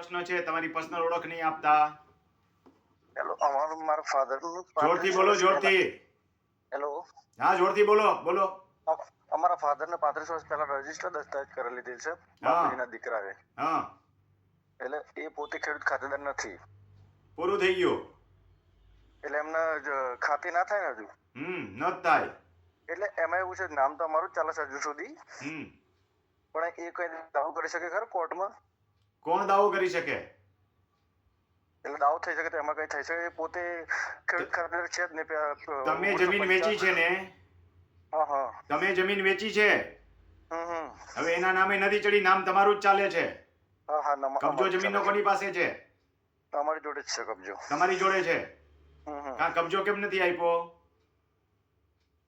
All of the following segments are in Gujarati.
પ્રશ્ન છે તમારી પર્સનલ ઓળખ નહીં આપતા. હેલો અમારો મારા ફાધર જોરથી બોલો જોરથી. હેલો હા જોરથી બોલો બોલો. અમારા ફાધર ને પાંત્રીસ વર્ષ પહેલા રજિસ્ટર દસ્તાવેજ કરી લીધેલ છે બાપુજીના દીકરાએ. હા. એટલે એ પોતે ખેડૂત ખાતેદાર નથી. પૂરું થઈ ગયું. એટલે એમને ખાતી ના થાય ને હજુ? હમ ન થાય. એટલે એમાં એવું છે નામ તો અમારું ચાલે છે હજુ સુધી. હમ. પણ એ કઈ દાવો કરી શકે ખરો કોર્ટમાં કોણ દાવો કરી શકે? એટલે દાવો થઈ શકે એમાં કઈ થઈ શકે. પોતે ખેડૂત ખાતેદાર છે જ ને તમે જમીન વેચી છે ને? તમે જમીન વેચી છે? હવે એના નામે નથી ચડી નામ તમારું જ ચાલે છે. કબજો જમીનનો કોની પાસે છે? તમારી જોડે જ છે કબજો. તમારી જોડે છે? હા કબજો કેમ નથી આપ્યો?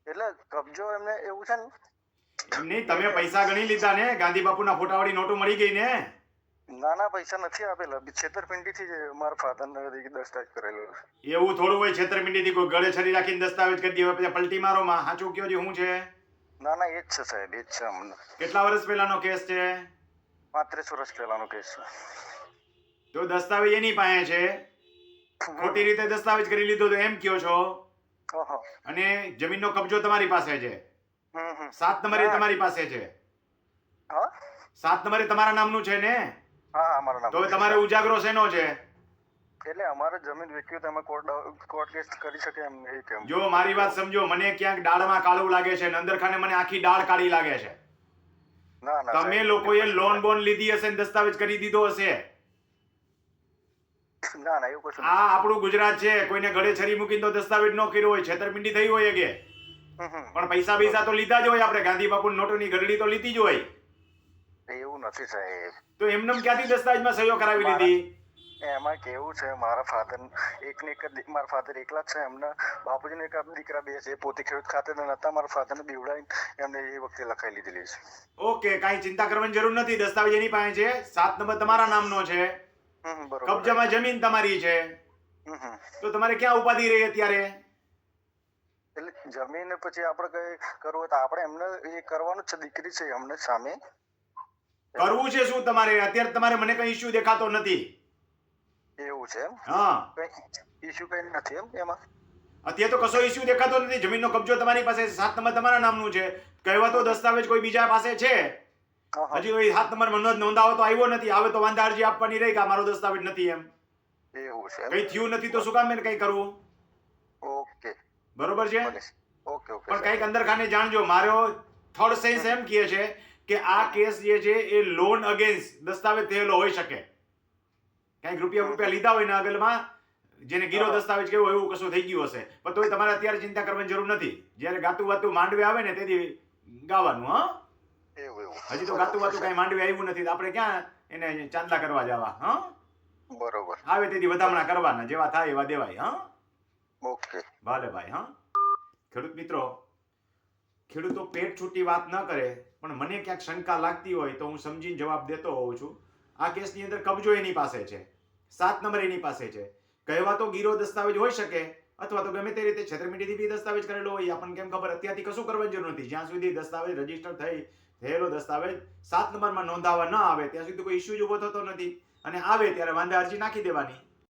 એટલે કબજો એમને એવું છે ને. નહીં તમે પૈસા ગણી લીધા ને? ગાંધી બાપુના ફોટાવાળી નોટો મળી ગઈ ને? ના ના પૈસા નથી આપેલા. છેતરપિંડી થી મારા ફાધર ને દસ્તાવેજ કરેલો એવું થોડું હોય છેતરપિંડીથી કોઈ ગળે છરી રાખીને દસ્તાવેજ કરી દીધો પછી પલટી મારો માં સાચું કયો શું છે? ના ના એ જ છે સાહેબ એ જ છે અમને. કેટલા વર્ષ પહેલાનો કેસ છે? પાંત્રીસ વર્ષ પહેલાનો કેસ છે. જો દસ્તાવેજ એની પાસે છે? ખોટી રીતે દસ્તાવેજ કરી લીધો તો એમ કયો છો? હા હા. અને જમીનનો કબજો તમારી પાસે છે? સાત નંબરે તમારી પાસે છે? હા? સાત નંબરે તમારા નામનું છે ને? હા અમારા નામ તો તમારે ઉજાગરો શેનો છે? એટલે અમારે જમીન વેચવી તો અમે કોર્ટ કોર્ટ કેસ કરી શકે એમ નહીં કેમ? જો મારી વાત સમજો મને ક્યાંક ડાળમાં કાળું લાગે છે નંદરખાને મને આખી ડાળ કાળી લાગે છે. ના ના તમે લોકોએ લોન બોન લીધી હશે ને દસ્તાવેજ કરી દીધો હશે? ના ના એવું કશું આ આપણું ગુજરાત છે કોઈને ગળે છરી મૂકીને તો દસ્તાવેજ ન કર્યો હોય છેતરપિંડી થઈ હોય કે. પણ પૈસા પૈસા તો લીધા જ હોય આપણે ગાંધી બાપુ નોટોની ગરડી તો લીધી જ હોય. એવું નથી સાહેબ. તો એમને ક્યાંથી દસ્તાવેજમાં સહીઓ કરાવી લીધી? એમાં કેવું છે મારા ફાધર એક ને એક મારા ફાધર એકલા જ છે એમને બાપુજીને એક દીકરા બે છે પોતે ખેડૂત ખાતે નતા મારા ફાધરને બીવડાવીને એમને એ વખતે લખાઈ લીધેલી છે. ઓકે કાંઈ ચિંતા કરવાની જરૂર નથી દસ્તાવેજ એની પાસે છે સાત નંબર તમારા નામનો છે. કબજામાં જમીન તમારી છે. તો તમારે ક્યાં ઉપાધિ રહી અત્યારે? એટલે જમીન પછી આપણે કઈ કરવું તો આપણે એમને એ કરવાનું છે દીકરી છે અમને સામે. કરવું છે શું તમારે? અત્યારે તમારે મને કઈ ઇશ્યુ દેખાતો નથી. એવું છે હા. ઇશ્યુ કઈ નથી એમ એમાં? અત્યારે તો કશો ઇશ્યુ દેખાતો નથી. જમીનનો કબજો તમારી પાસે. સાત નંબર તમારા નામનું છે. કહેવાતો દસ્તાવેજ કોઈ બીજા પાસે છે? હજી કોઈ સાત નંબર મનોજ નોંધાવો તો આવ્યો નથી. આવે તો વાંધા અરજી આપવાની રહી કે મારો દસ્તાવેજ નથી એમ. એવું છે. કઈ થયું નથી તો શું કામ એને કઈ કરવું? ઓકે. બરોબર છે? Okay okay. પણ કંઈક અંદર ખાને જાણજો. મારો થર્ડ સેન્સ એમ કહે છે કે આ કેસ જે છે એ લોન અગેન્સ્ટ દસ્તાવેજ થયેલો હોઈ શકે. કંઈક રૂપિયા રૂપિયા લીધા હોય ને આગળમાં જેને ગીરો દસ્તાવેજ કેવો એવું કશું થઈ ગયું હશે. પણ તોય તમારે અત્યારે ચિંતા કરવાની જરૂર નથી. જ્યારે ગાતું વાતું માંડવે આવે ને તેથી ગાવાનું હા? હજી તો ગાતું વાતું કઈ માંડવે આવ્યું નથી આપણે ક્યાં એને ચાંદલા કરવા જવા હા? બરોબર. આવે તેથી વધામણા કરવાના જેવા થાય એવા દેવાય હા? ઓકે. ભલે ભાઈ હા? ખેડૂત મિત્રો ખેડૂતો પેટ છૂટી વાત ન કરે, પણ મને ક્યાંક શંકા લાગતી હોય તો હું સમજીને જવાબ દેતો હોઉં છું. આ કેસની અંદર કબજો એની પાસે છે. સાત નંબર એની પાસે છે. કહેવાતો ગીરો દસ્તાવેજ હોઈ શકે, અથવા તો ગમે તે રીતે છેતરપિંડીથી બી દસ્તાવેજ કરેલો હોય આપણને કેમ ખબર, અત્યારથી કશું કરવાની જરૂર નથી. જ્યાં સુધી દસ્તાવેજ રજિસ્ટર થઈ, થયેલો દસ્તાવેજ સાત નંબરમાં નોંધાવા ન આવે, ત્યાં સુધી કોઈ ઇસ્યુ જ ઊભો થતો નથી. અને આવે ત્યારે વાંધા અરજી નાખી દેવાની.